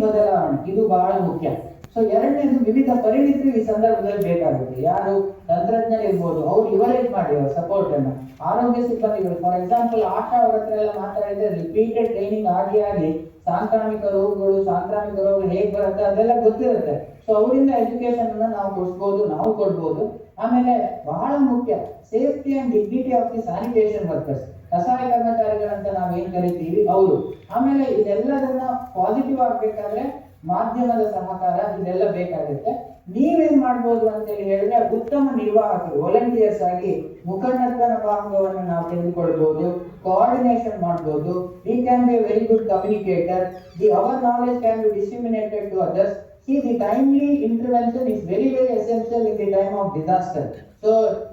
ಬದಲಾವಣೆ. ಇದು ಬಹಳ ಮುಖ್ಯ. ಸೊ ಎರಡನೇದು ವಿವಿಧ ಪರಿಣಿತರು ಈ ಸಂದರ್ಭದಲ್ಲಿ ಬೇಕಾಗುತ್ತೆ. ಯಾರು ತಂತ್ರಜ್ಞರು ಇರ್ಬೋದು, ಅವ್ರು ಲಿವರೇಜ್ ಮಾಡಿ, ಅವ್ರ ಸಪೋರ್ಟ್ ಅನ್ನ. ಆರೋಗ್ಯ ಸಿಬ್ಬಂದಿಗಳು ಫಾರ್ ಎಕ್ಸಾಂಪಲ್ ಆಶಾ ಅವರ ಹತ್ರ ಎಲ್ಲ ಮಾತಾಡಿದ್ರೆ ರಿಪೀಟೆಡ್ ಟ್ರೈನಿಂಗ್ ಆಗಿ ಆಗಿ ಸಾಂಕ್ರಾಮಿಕ ರೋಗಗಳು ಸಾಂಕ್ರಾಮಿಕ ರೋಗಗಳು ಹೇಗೆ ಬರುತ್ತೆ ಅದೆಲ್ಲ ಗೊತ್ತಿರುತ್ತೆ. ಸೊ ಅವರಿಂದ ಎಜುಕೇಶನ್ ಅನ್ನ ನಾವು ಕೊಡ್ಬೋದು ನಾವು ಕೊಡ್ಬೋದು. ಆಮೇಲೆ ಬಹಳ ಮುಖ್ಯ safety and dignity of the sanitation workers ಕಸಾಯ ಕರ್ಮಚಾರಿಗಳಂತ ನಾವ್ ಏನ್ ಕರಿತೀವಿ? ಅವರು ಆಮೇಲೆ ಇದೆಲ್ಲದನ್ನ ಪಾಸಿಟಿವ್ ಆಗ್ಬೇಕಾದ್ರೆ ಮಾಧ್ಯಮದ ಸಹಕಾರ ಇದೆಲ್ಲ ಬೇಕಾಗುತ್ತೆ. ನೀವೇನ್ ಮಾಡ್ಬೋದು ಅಂತ ಹೇಳಿ ಹೇಳಿದ್ರೆ ಉತ್ತಮ ನಿರ್ವಾಹಕರು ವಾಲಂಟಿಯರ್ಸ್ ಆಗಿ ಮುಖಂಡತ್ವನ ಭಾಗವನ್ನು ನಾವು ತೆಗೆದುಕೊಳ್ಬಹುದು ಕೋಆರ್ಡಿನೇಷನ್ ಮಾಡ್ಬೋದು. We can be very good communicator the our knowledge can be disseminated to others See, the timely intervention is very, very essential in the time of disaster. So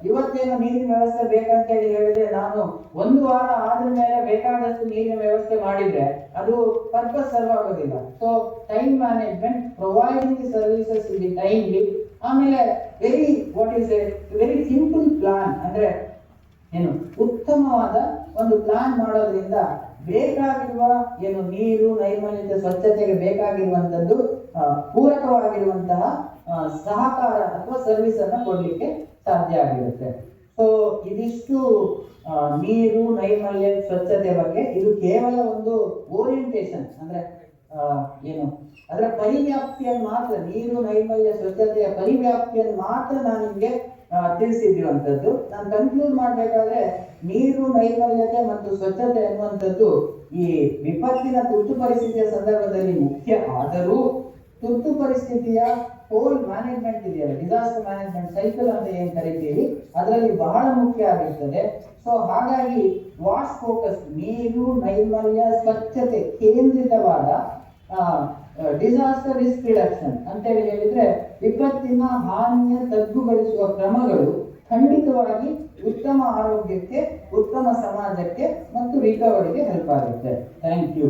ಇವತ್ತೇನು ನೀರಿನ ವ್ಯವಸ್ಥೆ ಬೇಕಂತ ಹೇಳಿ ಹೇಳಿದ್ರೆ ನಾನು ಒಂದು ವಾರ ಆದ ಮೇಲೆ ಬೇಕಾದಷ್ಟು ನೀರಿನ ವ್ಯವಸ್ಥೆ ಮಾಡಿದ್ರೆ ಅದು ಪರ್ಪಸ್ ಸರ್ವ್ ಆಗೋದಿಲ್ಲ so time management providing the services in the timely ಆಮೇಲೆ very what is a very simple plan ಅಂದ್ರೆ ಏನು ಉತ್ತಮವಾದ ಒಂದು ಪ್ಲಾನ್ ಮಾಡೋದ್ರಿಂದ ಬೇಕಾಗಿರುವ ಏನು ನೀರು, ನೈರ್ಮಲ್ಯತೆ, ಸ್ವಚ್ಛತೆಗೆ ಬೇಕಾಗಿರುವಂತದ್ದು ಪೂರಕವಾಗಿರುವಂತಹ ಸಹಕಾರ ಅಥವಾ ಸರ್ವಿಸ್ ಅನ್ನ ಕೊಡ್ಲಿಕ್ಕೆ ಸಾಧ್ಯ ಆಗಿರುತ್ತೆ. ಸೊ ಇದಿಷ್ಟು ನೀರು, ನೈರ್ಮಲ್ಯ, ಸ್ವಚ್ಛತೆ ಬಗ್ಗೆ ಇದು ಕೇವಲ ಒಂದು ಓರಿಯಂಟೇಶನ್ ಅಂದ್ರೆ ಏನು, ಅದರ ಪರಿವ್ಯಾಪ್ತಿಯನ್ನು ಮಾತ್ರ, ನೀರು, ನೈರ್ಮಲ್ಯ, ಸ್ವಚ್ಛತೆಯ ಪರಿವ್ಯಾಪ್ತಿಯನ್ನು ಮಾತ್ರ ನಾನು ನಿಮ್ಗೆ ಆ, ತಿಳಿಸಿದಿರುವಂತದ್ದು. ನಾನು ಕನ್ಕ್ಲೂಡ್ ಮಾಡ್ಬೇಕಾದ್ರೆ ನೀರು ನೈರ್ಮಲ್ಯತೆ ಮತ್ತು ಸ್ವಚ್ಛತೆ ಅನ್ನುವಂಥದ್ದು ಈ ವಿಪತ್ತಿನ ತುರ್ತು ಪರಿಸ್ಥಿತಿಯ ಸಂದರ್ಭದಲ್ಲಿ ಮುಖ್ಯ. ಆದರೂ ತುರ್ತು ಪರಿಸ್ಥಿತಿಯ ಹೋಲ್ ಮ್ಯಾನೇಜ್ಮೆಂಟ್ ಇದೆಯಲ್ಲ ಡಿಸಾಸ್ಟರ್ ಮ್ಯಾನೇಜ್ಮೆಂಟ್ ಸೈಕಲ್ ಅಂತ ಏನು ಕರಿತೀವಿ ಅದರಲ್ಲಿ ಬಹಳ ಮುಖ್ಯ ಆಗಿರ್ತದೆ. ಸೊ ಹಾಗಾಗಿ ವಾಶ್ ಫೋಕಸ್ ನೀರು ನೈರ್ಮಲ್ಯ ಸ್ವಚ್ಛತೆ ಕೇಂದ್ರಿತವಾದ ಡಿಸಾಸ್ಟರ್ ರಿಸ್ಕ್ ರಿಡಕ್ಷನ್ ಅಂತೇಳಿ ಹೇಳಿದ್ರೆ ವಿಪತ್ತಿನ ಹಾನಿಯ ತಗ್ಗುಗೊಳಿಸುವ ಕ್ರಮಗಳು ಖಂಡಿತವಾಗಿ ಉತ್ತಮ ಆರೋಗ್ಯಕ್ಕೆ, ಉತ್ತಮ ಸಮಾಜಕ್ಕೆ ಮತ್ತು ರಿಕವರಿಗೆ ಹೆಲ್ಪ್ ಆಗುತ್ತೆ. Thank you